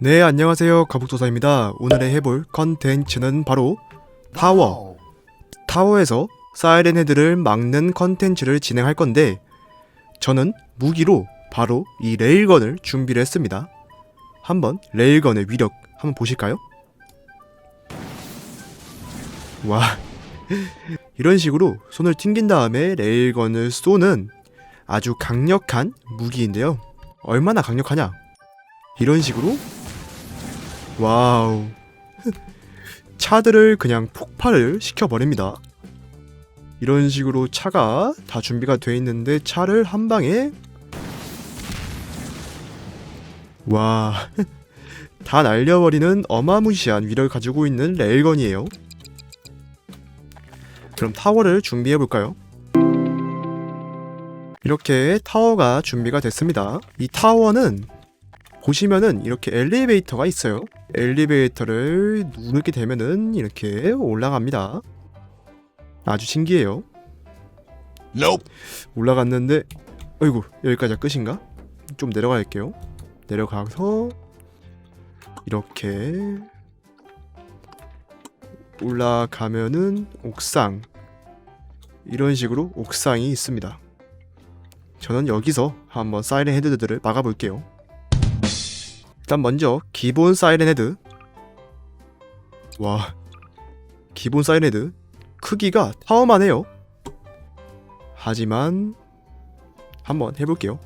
네, 안녕하세요. 거북도사입니다. 오늘의 해볼 컨텐츠는 바로 타워. 타워에서 사이렌 헤드를 막는 컨텐츠를 진행할 건데 저는 무기로 바로 이 레일건을 준비를 했습니다. 한번 레일건의 위력 한번 보실까요? 와 이런 식으로 손을 튕긴 다음에 레일건을 쏘는 아주 강력한 무기인데요. 얼마나 강력하냐? 이런 식으로 와우 차들을 그냥 폭발을 시켜버립니다. 이런 식으로 차가 다 준비가 돼 있는데 차를 한 방에 와, 다 날려버리는 어마무시한 위력을 가지고 있는 레일건이에요. 그럼 타워를 준비해 볼까요? 이렇게 타워가 준비가 됐습니다. 이 타워는 보시면은 이렇게 엘리베이터가 있어요. 엘리베이터를 누르게 되면은 이렇게 올라갑니다. 아주 신기해요. Nope. 올라갔는데 어이구 여기까지가 끝인가? 좀 내려갈게요. 내려가서 이렇게 올라가면은 옥상 이런 식으로 옥상이 있습니다. 저는 여기서 한번 사이렌 헤드들을 막아볼게요. 일단 먼저 기본 사이렌 헤드 와 기본 사이렌 헤드 크기가 타워만 해요. 하지만 한번 해볼게요.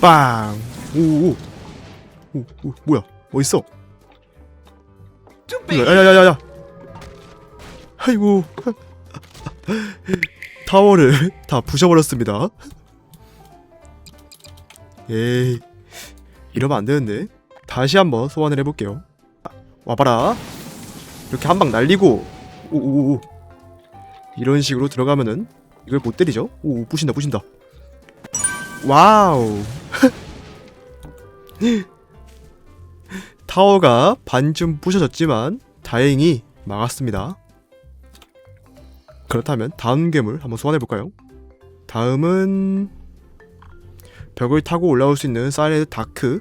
빵! 오오 오, 오, 뭐야? 어딨어? 야야야야야! 아이고 타워를 다 부셔버렸습니다. 에이 이러면 안 되는데 다시 한번 소환을 해볼게요. 아, 와봐라. 이렇게 한 방 날리고 오오오 이런 식으로 들어가면은 이걸 못 때리죠? 오 부신다 부신다. 와우. 타워가 반쯤 부셔졌지만 다행히 막았습니다. 그렇다면 다음 괴물 한번 소환해 볼까요? 다음은 벽을 타고 올라올 수 있는 사이렌 다크.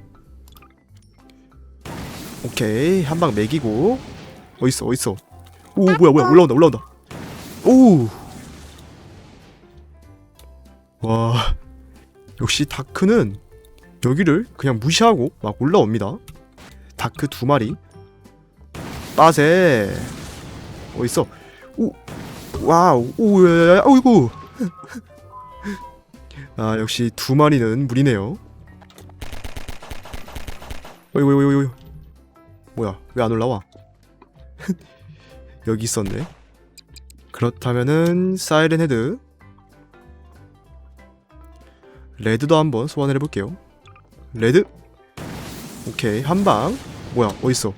오케이 한 방 매기고 어딨어 어딨어? 오 뭐야 뭐야 올라온다 올라온다. 오. 와 역시 다크는 여기를 그냥 무시하고 막 올라옵니다. 다크 두 마리. 빠세. 어딨어? 오 와우 오야야야 어이구. 아 역시 두 마리는 무리네요. 어이구 어이구 어이구 뭐야 왜 안 올라와? 여기 있었네. 그렇다면은 사이렌 헤드 레드도 한번 소환을 해볼게요. 레드 오케이 한방 뭐야 어딨어?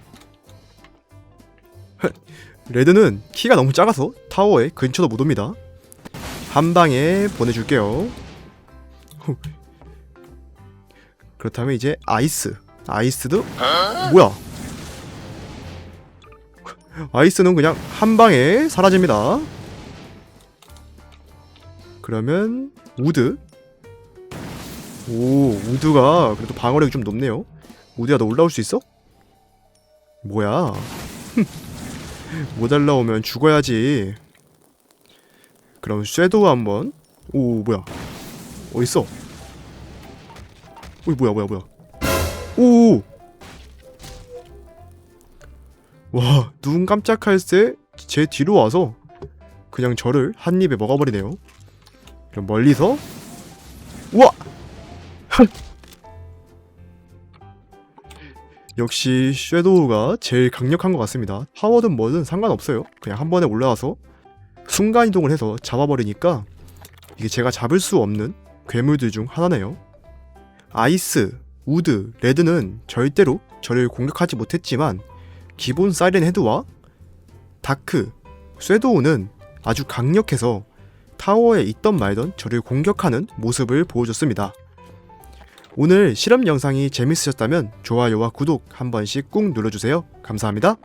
레드는 키가 너무 작아서 타워에 근처도 못 옵니다. 한 방에 보내줄게요. 후. 그렇다면 이제 아이스 아이스도 뭐야? 아이스는 그냥 한 방에 사라집니다. 그러면 우드 오 우드가 그래도 방어력이 좀 높네요. 우드야 너 올라올 수 있어? 뭐야? 못 올라오면 죽어야지. 그럼 쇠도우 한번. 오 뭐야? 어딨어? 오 뭐야 뭐야 뭐야? 오! 와, 눈 깜짝할 새 제 뒤로 와서 그냥 저를 한 입에 먹어버리네요. 그럼 멀리서 우와! 역시 섀도우가 제일 강력한 것 같습니다. 파워든 뭐든 상관없어요. 그냥 한 번에 올라와서 순간 이동을 해서 잡아버리니까 이게 제가 잡을 수 없는 괴물들 중 하나네요. 아이스, 우드, 레드는 절대로 저를 공격하지 못했지만 기본 사이렌 헤드와 다크, 쇠도우는 아주 강력해서 타워에 있던 말던 저를 공격하는 모습을 보여줬습니다. 오늘 실험 영상이 재밌으셨다면 좋아요와 구독 한 번씩 꾹 눌러주세요. 감사합니다.